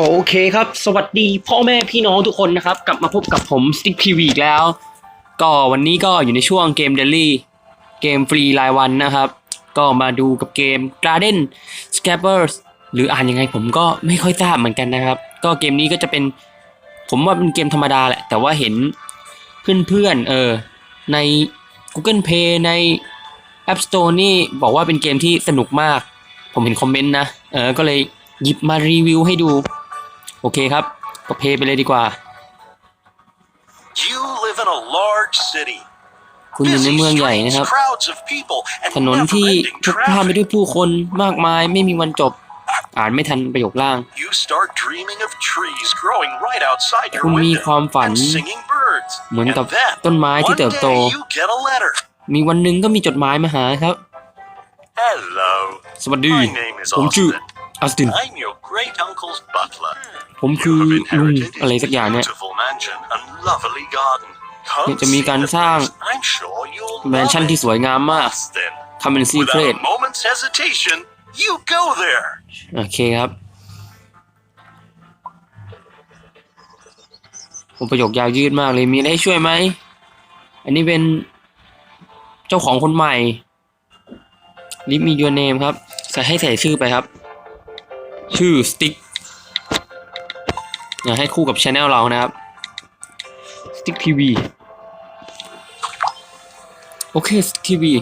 โอเคครับ สวัสดีพ่อแม่พี่น้องทุกคนนะครับ กลับมาพบกับผมสติ๊กพีวีอีกแล้ว ก็วันนี้ก็อยู่ในช่วงเกมเดลี่เกมฟรีรายวันนะครับ ก็มาดูกับเกม Garden Scabbers หรืออ่านยังไงผมก็ไม่ค่อยทราบเหมือนกันนะครับ ก็เกมนี้ก็จะเป็น ผมว่าเป็นเกมธรรมดาแหละ แต่ว่าเห็นเพื่อนๆเออใน Google Play ใน App Store นี่บอกว่าเป็นเกมที่สนุกมาก ผมเห็นคอมเมนต์นะ เออ ก็เลยหยิบมารีวิวให้ดู โอเคครับก็เพลย์ไปเลยดีกว่า You live in a large city. คุณอยู่ใน Busy เมืองใหญ่นะครับ streets, crowds of people, and ถนนที่ never-ending พลุกพล่านไป traffic. ด้วยผู้คนมากมายไม่มีวันจบ อ่านไม่ทันประโยคล่าง You start dreaming of trees growing right outside your คุณมี window ความฝัน and singing birds. เหมือนกับ And then, ต้นไม้ที่ one เติบโต day you get a letter. มีวันหนึ่งก็มีจดหมายมาหาครับ Hello. สวัสดี My name is ผมชื่อ Austin. อัสติน I'm your great uncle's butler. ผมคือ You have ลุง inherited อะไร his สักอย่างเนี่ย beautiful mansion and lovely garden. Come เนี่ยจะมี see การ the สร้าง place. I'm sure you'll แมน love ชั่น it. ที่สวยงามมาก Austin. ทำเป็นซีเคร Without ต a moment's hesitation, you go there. โอเคครับ ผมประโยคยาวยืดมากเลย มีอะไรให้ช่วยไหม อันนี้เป็นเจ้าของคนใหม่ลิฟมี your name ครับ ใส่ให้ใส่ชื่อไปครับ ชื่อสติ๊กอยากให้คู่กับช anel เรานะครับสติ๊กทีวีโอเคสติ๊กทีวี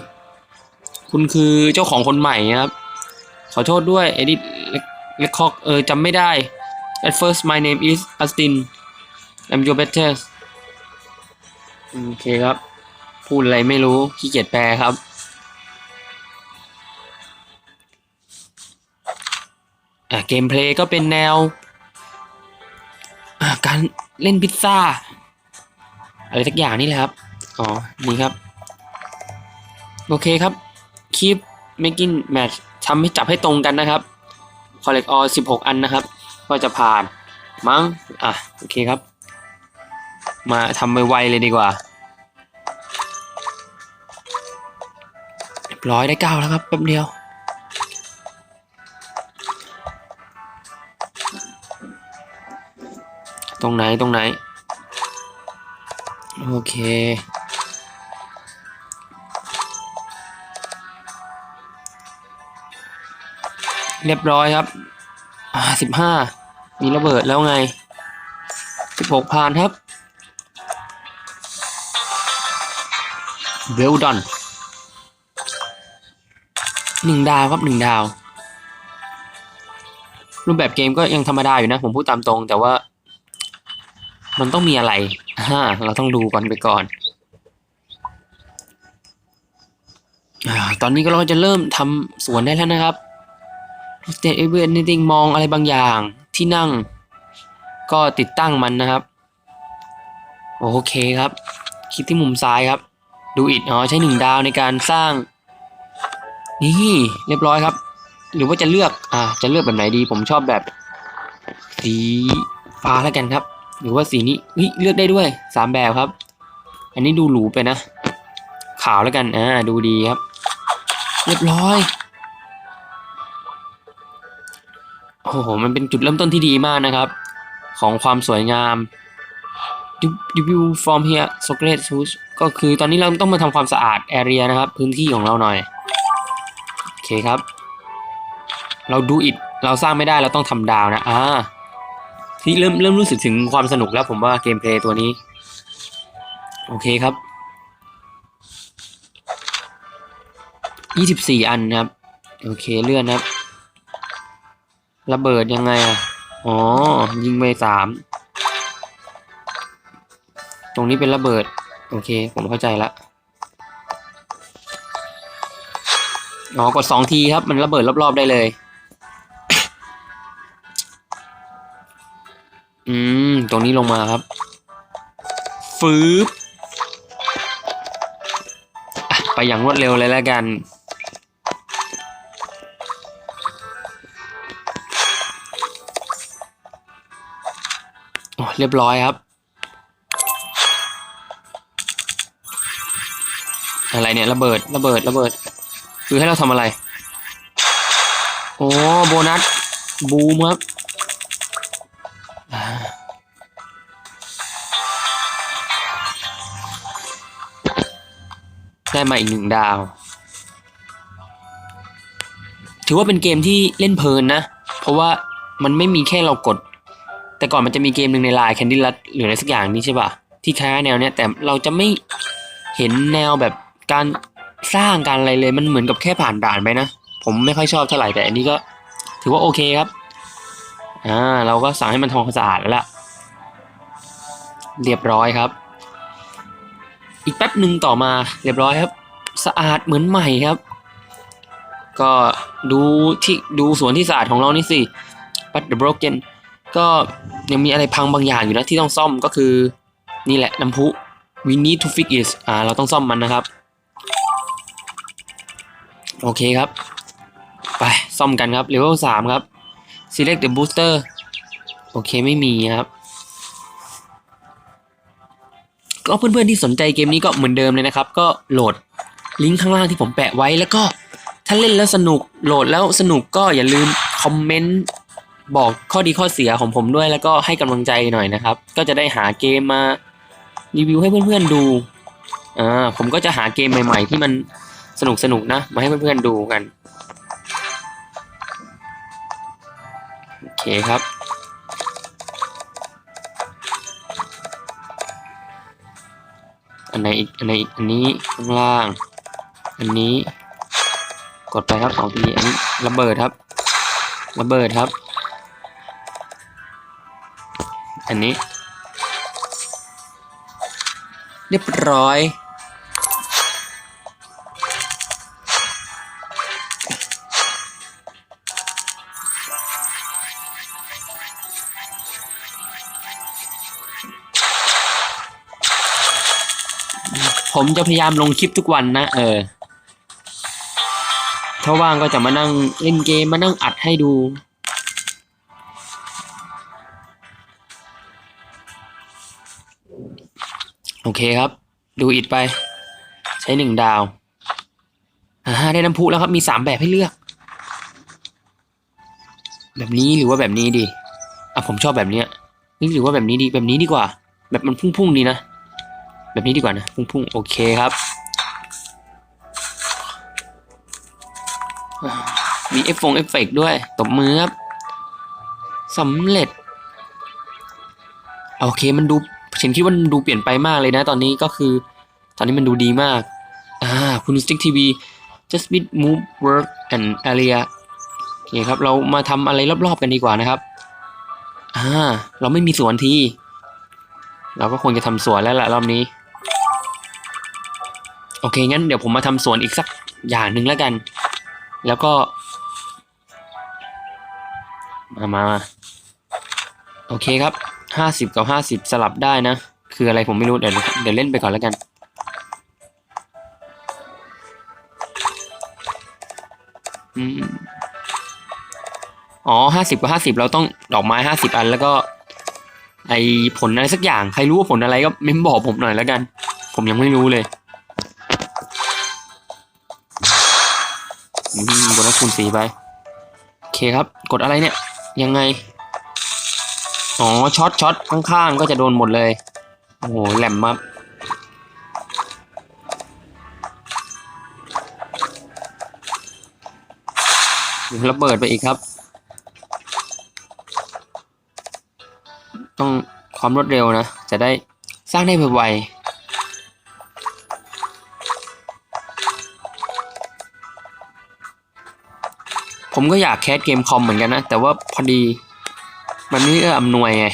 คุณคือเจ้าของคนใหม่นะครับ ขอโทษด้วยเอดิทเลคคอกเออจำไม่ได้ at first my name is Austin I'm your better โอเคครับ พูดอะไรไม่รู้ขี้เกียจแปลครับ เกมเพลย์ก็เป็นแนว การเล่นพิซซ่าอะไรสักอย่างนี่แหละครับ อ๋อ นี่ครับ โอเคครับ keep making match ทำให้จับให้ตรงกันนะครับ collect all 16 อันนะครับ ก็จะผ่านมั้ง อะ โอเคครับ มาทำไวๆเลยดีกว่าเรียบร้อยได้เก้าแล้วครับแป๊บเดียว ตรงไหนตรงไหน โอเค เรียบร้อยครับ อ่าสิบห้ามีระเบิดแล้วไงสิบหกผ่านครับเวลดอนหนึ่งดาวครับหนึ่งดาว รูปแบบเกมก็ยังธรรมดาอยู่นะ ผมพูดตามตรงแต่ว่า มันต้องมีอะไรอ่าเราต้องดูก่อนไปก่อนอตอนนี้ก็เราจะเริ่มทำสวนได้แล้วนะครับ state every anything มองอะไรบางอย่างที่นั่ง ก็ติดตั้งมันนะครับ โอเคครับ คลิกที่มุมซ้ายครับ ดูอิดอ๋อใช้หนึ่งดาวในการสร้าง นี่เรียบร้อยครับ หรือว่าจะเลือก อ่า จะเลือกแบบไหนดี ผมชอบแบบ สีฟ้าแล้วกันครับ หรือว่าสีนี้เฮ้ยเลือกได้ด้วยสามแบบครับ อันนี้ดูหรูไปนะ ขาวแล้วกันอ่าดูดีครับ เรียบร้อยโอ้โหมันเป็นจุดเริ่มต้นที่ดีมากนะครับ ของความสวยงาม W from here s o c r a t e s ก็คือตอนนี้เราต้องมาทำความสะอาด area นะครับ พื้นที่ของเราหน่อยโอเคครับ เราดูอิดเราสร้างไม่ได้เราต้องทำดาวนะอ่า ที่เริ่มเริ่มรู้สึกถึงความสนุกแล้วผมว่าเกมเพลย์ตัวนี้ โอเคครับยี่สิบสี่อันนะครับ โอเคเลื่อนนะครับ ระเบิดยังไงอะ อ๋อ ยิงไปสาม ตรงนี้เป็นระเบิด โอเค ผมเข้าใจละอ๋อกดสองทีครับ มันระเบิดรอบๆได้เลย อืม ตรงนี้ลงมาครับ ฟืบไปอย่างรวดเร็วเลยแล้วกัน โอ้เรียบร้อยครับ อะไรเนี่ยระเบิดระเบิดระเบิด คือให้เราทำอะไร โอ้โบนัส บูมครับ ได้มาอีกหนึ่งดาว ถือว่าเป็นเกมที่เล่นเพลินนะ เพราะว่ามันไม่มีแค่เรากด แต่ก่อนมันจะมีเกมหนึ่งในไลน์แคนดี้ลัดหรืออะไรสักอย่างนี้ใช่ป่ะ ที่คล้ายแนวเนี้ยแต่เราจะไม่เห็นแนวแบบการสร้างการอะไรเลยมันเหมือนกับแค่ผ่านด่านไปนะ ผมไม่ค่อยชอบเท่าไหร่แต่อันนี้ก็ถือว่าโอเคครับ อ่าเราก็สั่งให้มันทำความสะอาดแล้วล่ะ เรียบร้อยครับ อีกแป๊บหนึ่งต่อมาเรียบร้อยครับ สะอาดเหมือนใหม่ครับ ก็ดูที่ดูสวนที่สะอาดของเรานี่สิ but the broken ก็ยังมีอะไรพังบางอย่างอยู่นะที่ต้องซ่อมก็คือนี่แหละน้ำพุ we need to fix it อ่าเราต้องซ่อมมันนะครับ โอเคครับ ไปซ่อมกันครับ level สามครับ select the booster โอเคไม่มีครับ ก็เพื่อนๆที่สนใจเกมนี้ก็เหมือนเดิมเลยนะครับ ก็โหลดลิงก์ข้างล่างที่ผมแปะไว้แล้วก็ถ้าเล่นแล้วสนุกโหลดแล้วสนุกก็อย่าลืมคอมเมนต์บอกข้อดีข้อเสียของผมด้วยแล้วก็ให้กำลังใจหน่อยนะครับ ก็จะได้หาเกมมารีวิวให้เพื่อนๆดูอ่าผมก็จะหาเกมใหม่ ๆ ที่มันสนุกสนุกนะ มาให้เพื่อนๆดูกัน โอเคครับ อันไหนอีกอันไหนอีกอันนี้ข้างล่าง อันนี้ กดไปครับสองทีอันนี้ระเบิดครับระเบิดครับ อันนี้ เรียบร้อย ผมจะพยายามลงคลิปทุกวันนะ เออ ถ้าว่างก็จะมานั่งเล่นเกมมานั่งอัดให้ดูโอเคครับ ดูอิดไป ใช้หนึ่งดาวอ่าได้น้ำพุแล้วครับ มีสามแบบให้เลือก แบบนี้หรือว่าแบบนี้ดีอะผมชอบแบบเนี้ยนี่หรือว่าแบบนี้ดีแบบนี้ดีกว่า แบบมันพุ่งๆดีนะ แบบนี้ดีกว่านะ พุ่งๆ โอเคครับ มีเอฟฟงเอฟเฟกด้วย ตบมือครับสำเร็จ โอเคมันดูฉันคิดว่ามันดูเปลี่ยนไปมากเลยนะ ตอนนี้ก็คือ ตอนนี้มันดูดีมาก อ่า คุณสติ๊กทีวี just bit move work and area โอเคครับ เรามาทำอะไรรอบๆกันดีกว่านะครับ อ่า เราไม่มีสวนที เราก็ควรจะทำสวนแล้วล่ะรอบนี้ โอเค งั้นเดี๋ยวผมมาทำสวนอีกสักอย่างหนึ่งแล้วกัน แล้วก็ มามามาโอเคครับห้าสิบกับห้าสิบสลับได้นะ คืออะไรผมไม่รู้ เดี๋ยวเดี๋ยวเล่นไปก่อนแล้วกัน อืมอ๋อห้าสิบกับห้าสิบเราต้องดอกไม้ห้าสิบอัน แล้วก็ ไอผลอะไรสักอย่าง ใครรู้ว่าผลอะไรก็เม้มบอกผมหน่อยแล้วกัน ผมยังไม่รู้เลย อืมกดแล้วคูณสีไป โอเคครับ กดอะไรเนี่ย ยังไง อ๋อ ช็อตช็อตข้างๆ ก็จะโดนหมดเลย โอ้โห แหลมมากระเบิดไปอีกครับ ต้องความรวดเร็วนะ จะได้สร้างได้ไวๆ ผมก็อยากแคสเกมคอมเหมือนกันนะ แต่ว่าพอดี มันไม่เอื้ออำนวยไง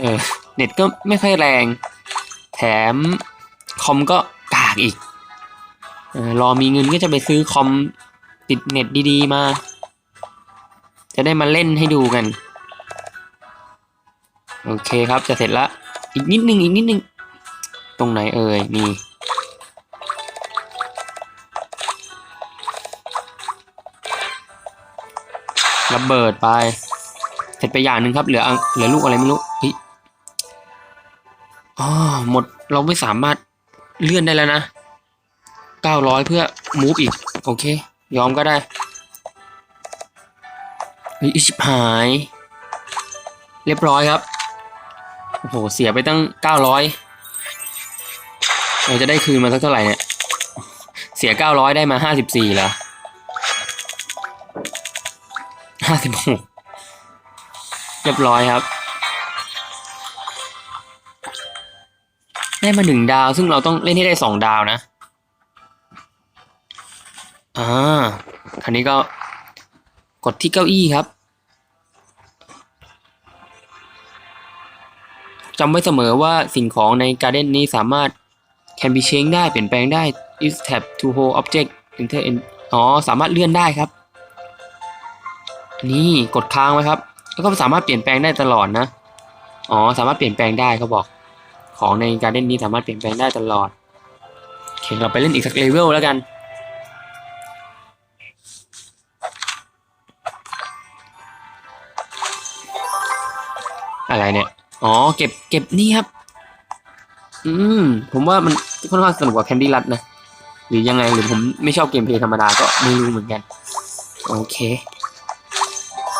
เออ เน็ตก็ไม่ค่อยแรง แถมคอมก็กากอีกเออรอมีเงินก็จะไปซื้อคอมติดเน็ตดีๆมา จะได้มาเล่นให้ดูกัน โอเคครับจะเสร็จละ อีกนิดนึงอีกนิดนึง ตรงไหนเอ่ยนี่ ระเบิดไปเสร็จไปอย่างหนึ่งครับ เหลือเหลือลูกอะไรไม่รู้เฮ้ยอ๋อหมดเราไม่สามารถเลื่อนได้แล้วนะเก้าร้อยเพื่อมูฟอีก โอเค ยอมก็ได้เฮ้ยชิบหาย เรียบร้อยครับ โอ้โห เสียไปตั้งเก้าร้อยเราจะได้คืนมาสักเท่าไหร่เนี่ย เสียเก้าร้อยได้มาห้าสิบสี่เหรอ ห้าสิบหกเรียบร้อยครับ ได้มาหนึ่งดาว ซึ่งเราต้องเล่นให้ได้สองดาวนะ อ่าคันนี้ก็กดที่เก้าอี้ครับจำไว้เสมอว่าสิ่งของในการ์เด้นนี้สามารถ can be change ได้เปลี่ยนแปลงได้ use tab to hold object enter in อ๋อ สามารถเลื่อนได้ครับ นี่กดค้างไว้ครับ แล้วก็สามารถเปลี่ยนแปลงได้ตลอดนะ อ๋อสามารถเปลี่ยนแปลงได้เขาบอก ของในการเด้นนี้สามารถเปลี่ยนแปลงได้ตลอดโอเคเราไปเล่นอีกสักเลเวลแล้วกัน อะไรเนี่ย อ๋อเก็บเก็บนี่ครับ อืมผมว่ามันค่อนข้างสนุกกว่าแคนดี้รัดนะ หรือยังไงหรือผมไม่ชอบเกมเพลย์ธรรมดาก็ไม่รู้เหมือนกัน โอเค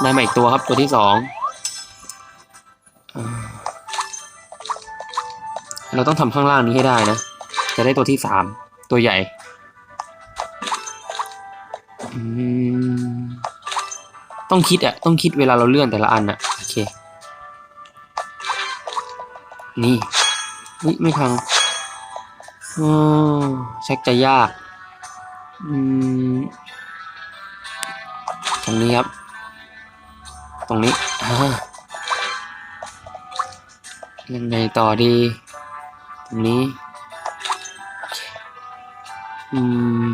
ได้มาอีกตัวครับตัวที่สองเราต้องทำข้างล่างนี้ให้ได้นะ จะได้ตัวที่สามตัวใหญ่ต้องคิดอะต้องคิดเวลาเราเลื่อนแต่ละอันอะโอเค นี่นี่ไม่พังอ๋อชักจะยาก อืมตรงนี้ครับ ตรงนี้อ่ายังไงต่อดี ตรงนี้ อืม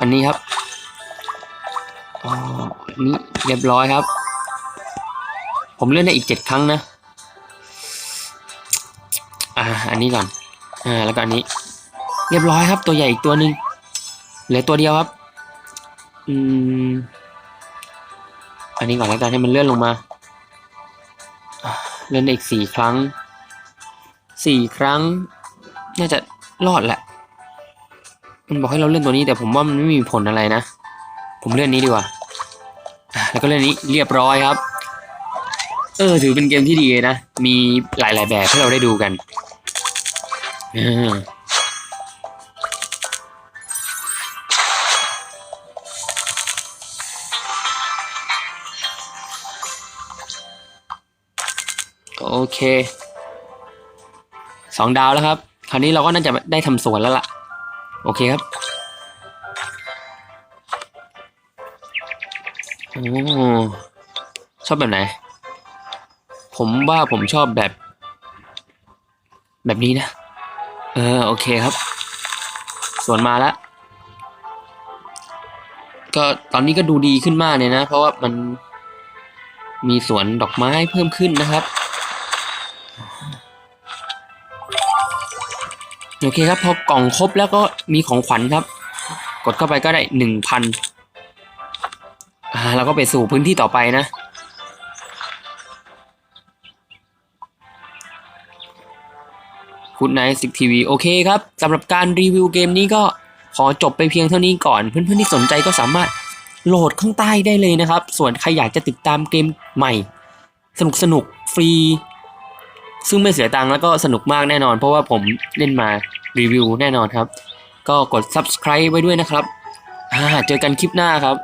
อันนี้ครับอ๋ออันนี้เรียบร้อยครับ ผมเลื่อนได้อีกเจ็ดครั้งนะ อ่า อันนี้ก่อน อ่า แล้วก็อันนี้ เรียบร้อยครับ ตัวใหญ่อีกตัวหนึ่งเหลือตัวเดียวครับ อืม อันนี้ก่อนแล้วกันให้มันเลื่อนลงมา เลื่อนอีกสี่ครั้งสี่ครั้ง น่าจะรอดแหละ มันบอกให้เราเลื่อนตัวนี้แต่ผมว่ามันไม่มีผลอะไรนะ ผมเลื่อนนี้ดีกว่า แล้วก็เลื่อนนี้เรียบร้อยครับ เออถือเป็นเกมที่ดีนะ มีหลาย ๆ แบบให้เราได้ดูกันอ่า โอเคสองดาวแล้วครับ คราวนี้เราก็น่าจะได้ทำสวนแล้วล่ะ โอเคครับโอ้ชอบแบบไหน ผมว่าผมชอบแบบ แบบนี้นะ เออ โอเคครับ สวนมาแล้วก็ตอนนี้ก็ดูดีขึ้นมากเลยนะ เพราะว่ามันมีสวนดอกไม้เพิ่มขึ้นนะครับ โอเคครับพอกล่องครบแล้วก็มีของขวัญครับ กดเข้าไปก็ได้หนึ่งพันอ่าแล้วก็ไปสู่พื้นที่ต่อไปนะ คุณไนท์ซิกทีวีโอเคครับสำหรับการรีวิวเกมนี้ก็ขอจบไปเพียงเท่านี้ก่อน เพื่อนๆที่สนใจก็สามารถโหลดข้างใต้ได้เลยนะครับ ส่วนใครอยากจะติดตามเกมใหม่ สนุกสนุกฟรี ซึ่งไม่เสียตังค์แล้วก็สนุกมากแน่นอน เพราะว่าผมเล่นมารีวิวแน่นอนครับ ก็กด subscribe ไว้ด้วยนะครับอ่าเจอกันคลิปหน้าครับ